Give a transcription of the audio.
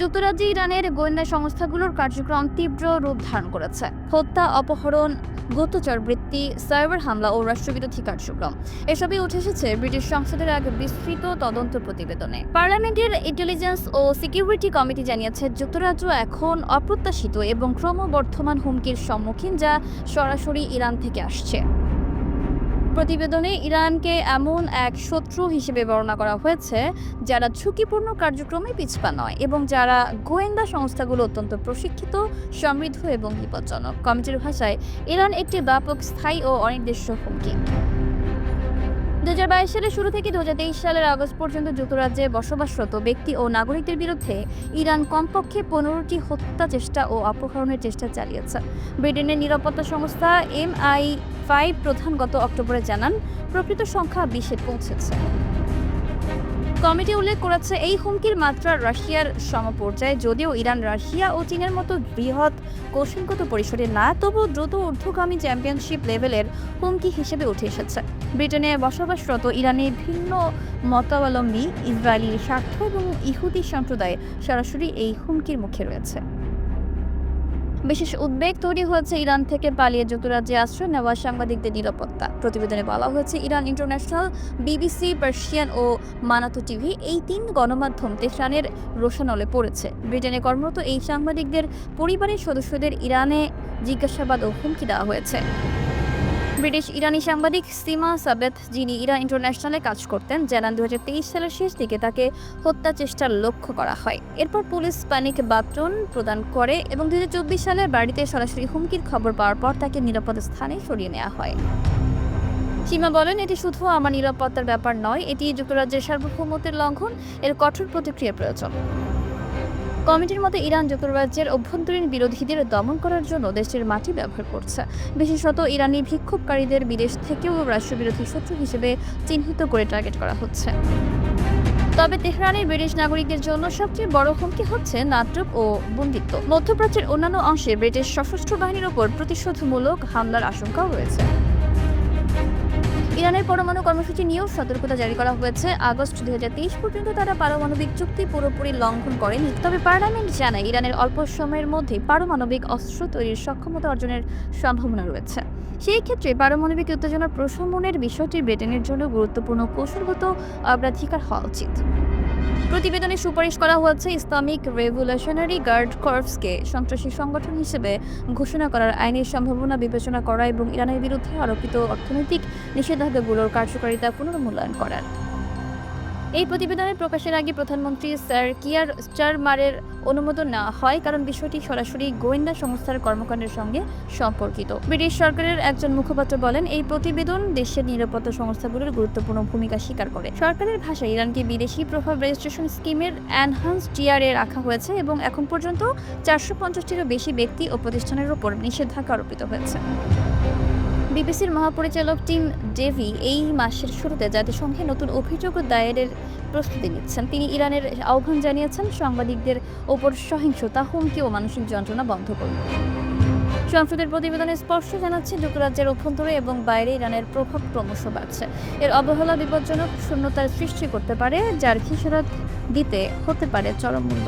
যুক্তরাজ্যে ইরানের গোয়েন্দা সংস্থাগুলোর কার্যক্রম তীব্র রূপ ধারণ করেছে। হত্যা, অপহরণ, গুপ্তচর বৃত্তি, সাইবার হামলা ও রাষ্ট্রবিরোধী কার্যক্রম এসবই উঠে এসেছে ব্রিটিশ সংসদের এক বিস্তৃত তদন্ত প্রতিবেদনে। পার্লামেন্টের ইন্টেলিজেন্স ও সিকিউরিটি কমিটি জানিয়েছে, যুক্তরাজ্য এখন অপ্রত্যাশিত এবং ক্রমবর্ধমান হুমকির সম্মুখীন যা সরাসরি ইরান থেকে আসছে। প্রতিবেদনে ইরানকে এমন এক শত্রু হিসেবে বর্ণনা করা হয়েছে, যারা ঝুঁকিপূর্ণ কার্যক্রমে পিছপা নয় এবং যারা গোয়েন্দা সংস্থাগুলো অত্যন্ত প্রশিক্ষিত, সমৃদ্ধ এবং বিপজ্জনক। কমিটির ভাষায়, ইরান একটি ব্যাপক স্থায়ী ও অনির্দিষ্ট হুমকি। দু হাজার বাইশ সালের শুরু থেকে দু হাজার তেইশ সালের আগস্ট পর্যন্ত যুক্তরাজ্যে বসবাসরত ব্যক্তি ও নাগরিকদের বিরুদ্ধে ইরান কমপক্ষে পনেরোটি হত্যা চেষ্টা ও অপহরণের চেষ্টা চালিয়েছে। ব্রিটেনের নিরাপত্তা সংস্থা এমআই ফাইভ প্রধান গত অক্টোবরে জানান, প্রকৃত সংখ্যা বিশে পৌঁছেছে। কমিটি উল্লেখ করেছে, এই হুমকির মাত্রা রাশিয়ার সমপর্যায়ে যদিও ইরান, রাশিয়া ও চীনের মতো বৃহৎ কৌশলগত পরিসরে না তবু দ্রুত ঊর্ধ্বগামী চ্যাম্পিয়নশিপ লেভেলের হুমকি হিসেবে উঠে এসেছে। ব্রিটেনে বসবাসরত ইরানি ভিন্ন মতাবলম্বী ইসরায়েলি স্বার্থ এবং ইহুদি সম্প্রদায় সরাসরি এই হুমকির মুখে রয়েছে। বিশেষ উদ্বেগ তৈরি হয়েছে ইরান থেকে পালিয়ে যুক্তরাজ্যে আশ্রয় নেওয়া সাংবাদিকদের নিরাপত্তা। প্রতিবেদনে বলা হয়েছে, ইরান ইন্টারন্যাশনাল, বিবিসি, পার্সিয়ান ও মানাতো টিভি এই তিন গণমাধ্যম তেহরানের রোশানলে পড়েছে। ব্রিটেনে কর্মরত এই সাংবাদিকদের পরিবারের সদস্যদের ইরানে জিজ্ঞাসাবাদ ও হুমকি দেওয়া হয়েছে। ব্রিটিশ ইরানি সাংবাদিক সিমা সাবেত, যিনি ইরান ইন্টারন্যাশনালে কাজ করতেন, জানান দুহাজার তেইশ সালের শেষ দিকে তাকে হত্যা চেষ্টার লক্ষ্য করা হয়। এরপর পুলিশ প্যানিক বাটন প্রদান করে এবং দু হাজার চব্বিশ সালে বাড়িতে সরাসরি হুমকির খবর পাওয়ার পর তাকে নিরাপদ স্থানে সরিয়ে নেওয়া হয়। সীমা বলেন, এটি শুধু আমার নিরাপত্তার ব্যাপার নয়, এটি যুক্তরাজ্যের সার্বভৌমত্বের লঙ্ঘন, এর কঠোর প্রতিক্রিয়া প্রয়োজন। কমিটির মতে ইরান যুক্তরাজ্যের অভ্যন্তরীণ বিরোধীদের দমন করার জন্য দেশের মাটি ব্যবহার করছে। বিশেষত ইরানি বিক্ষোভকারীদের বিদেশ থেকেও রাষ্ট্রবিরোধী শত্রু হিসেবে চিহ্নিত করে টার্গেট করা হচ্ছে। তবে তেহরানের ব্রিটিশ নাগরিকদের জন্য সবচেয়ে বড় হুমকি হচ্ছে নাটক ও বন্দিত্ব। মধ্যপ্রাচ্যের অন্যান্য অংশে ব্রিটিশ সশস্ত্র বাহিনীর ওপর প্রতিশোধমূলক হামলার আশঙ্কাও রয়েছে। ইরানের পরমাণু কর্মসূচি নিয়েও সতর্কতা জারি করা হয়েছে। আগস্ট দু হাজার তেইশ পর্যন্ত তারা পারমাণবিক চুক্তি পুরোপুরি লঙ্ঘন করেনি। তবে পার্লামেন্ট জানায়, ইরানের অল্প সময়ের মধ্যে পারমাণবিক অস্ত্র তৈরির সক্ষমতা অর্জনের সম্ভাবনা রয়েছে। সেই ক্ষেত্রে পারমাণবিক উত্তেজনা প্রশমনের বিষয়টি ব্রিটেনের জন্য গুরুত্বপূর্ণ কৌশলগত অগ্রাধিকার হওয়া উচিত। প্রতিবেদনে সুপারিশ করা হয়েছে ইসলামিক রেভলিউশনারি গার্ড কর্পসকে সন্ত্রাসী সংগঠন হিসেবে ঘোষণা করার আইনের সম্ভাবনা বিবেচনা করা এবং ইরানের বিরুদ্ধে আরোপিত অর্থনৈতিক নিষেধাজ্ঞাগুলোর কার্যকারিতা পুনর্মূল্যায়ন করার। এই প্রতিবেদনের প্রকাশের আগে প্রধানমন্ত্রী স্যার কিয়ার স্টারমারের অনুমোদন নেওয়া হয়, কারণ বিষয়টি সরাসরি গোয়েন্দা সংস্থার কর্মকাণ্ডের সঙ্গে সম্পর্কিত। ব্রিটিশ সরকারের একজন মুখপাত্র বলেন, এই প্রতিবেদন দেশের নিরাপত্তা সংস্থাগুলোর গুরুত্বপূর্ণ ভূমিকা স্বীকার করে। সরকারের ভাষায় ইরানকে বিদেশি প্রভাব রেজিস্ট্রেশন স্কিমের অ্যানহান্স টিআরএ রাখা হয়েছে এবং এখন পর্যন্ত চারশো পঞ্চাশটিরও বেশি ব্যক্তি ও প্রতিষ্ঠানের উপর নিষেধাজ্ঞা আরোপিত হয়েছে। বিবিসির মহাপরিচালক টিম ডেভি এই মাসের শুরুতে জাতিসংঘে নতুন অভিযোগ দায়েরের প্রস্তুতি নিচ্ছেন। তিনি ইরানের আহ্বান জানিয়েছেন, সাংবাদিকদের ওপর সহিংসতা, হুমকি ও মানসিক যন্ত্রণা বন্ধ করুন। সংসদের প্রতিবেদনে স্পষ্ট জানাচ্ছে, যুক্তরাজ্যের অভ্যন্তরে এবং বাইরে ইরানের প্রভাব ক্রমশ বাড়ছে। এর অবহেলা বিপজ্জনক, শূন্যতার সৃষ্টি করতে পারে, যার খিসারত দিতে হতে পারে চরম মূল্য।